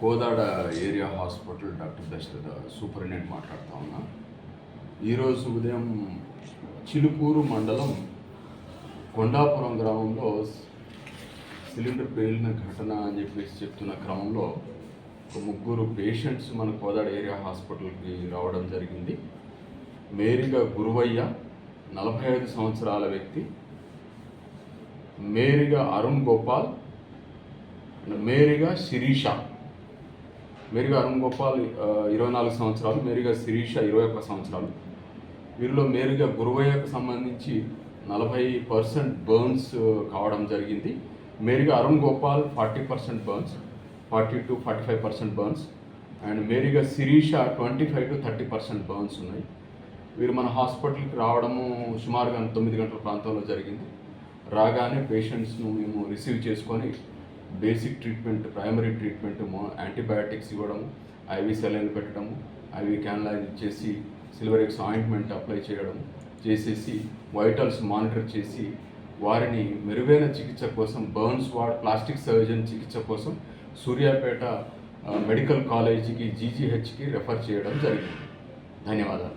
Kodad area hospital doctor Dasaratha superintendent మాట్లాడుతా ఉన్నా. ఈరోజు ఉదయం చిలుకూరు మండలం కొండాపురం గ్రామంలో సిలిండర్ పేలిన ఘటన అని చెప్పేసి చెప్తున్న క్రమంలో ఒక ముగ్గురు పేషెంట్స్ మన కోదాడ ఏరియా హాస్పిటల్కి రావడం జరిగింది. మేరిగా గురువయ్య నలభై ఐదు సంవత్సరాల వ్యక్తి మేరిగా అరుణ్ గోపాల్ మేరిగా శిరీష. మెరుగా అరుణ్ గోపాల్ ఇరవై నాలుగు సంవత్సరాలు మెరుగా శిరీష ఇరవై ఒక్క సంవత్సరాలు. వీరిలో మేరుగా గురువయ్యకు సంబంధించి నలభై పర్సెంట్ బర్న్స్ కావడం జరిగింది. Meruga Arun Gopal forty percent burns forty to forty five percent burns and Meruga Sirisha twenty five to thirty percent burns ఉన్నాయి. వీరు మన హాస్పిటల్కి రావడము సుమారుగా తొమ్మిది గంటల ప్రాంతంలో జరిగింది. రాగానే పేషెంట్స్ను మేము రిసీవ్ చేసుకొని basic treatment primary treatment antibiotics ఇవ్వడము ఐవి సెలైన్ పెట్టడము ఐవి క్యాన్లైన్ ఇచ్చేసి సిల్వర్ ఎక్స్ ఆయింట్మెంట్ అప్లై చేయడం చేసేసి వైటల్స్ మానిటర్ చేసి వారిని మెరుగైన చికిత్స కోసం బర్న్స్ వార్డ్ ప్లాస్టిక్ సర్జన్ చికిత్స కోసం సూర్యాపేట మెడికల్ కాలేజీకి జీజీహెచ్కి రెఫర్ చేయడం జరిగింది. ధన్యవాదాలు.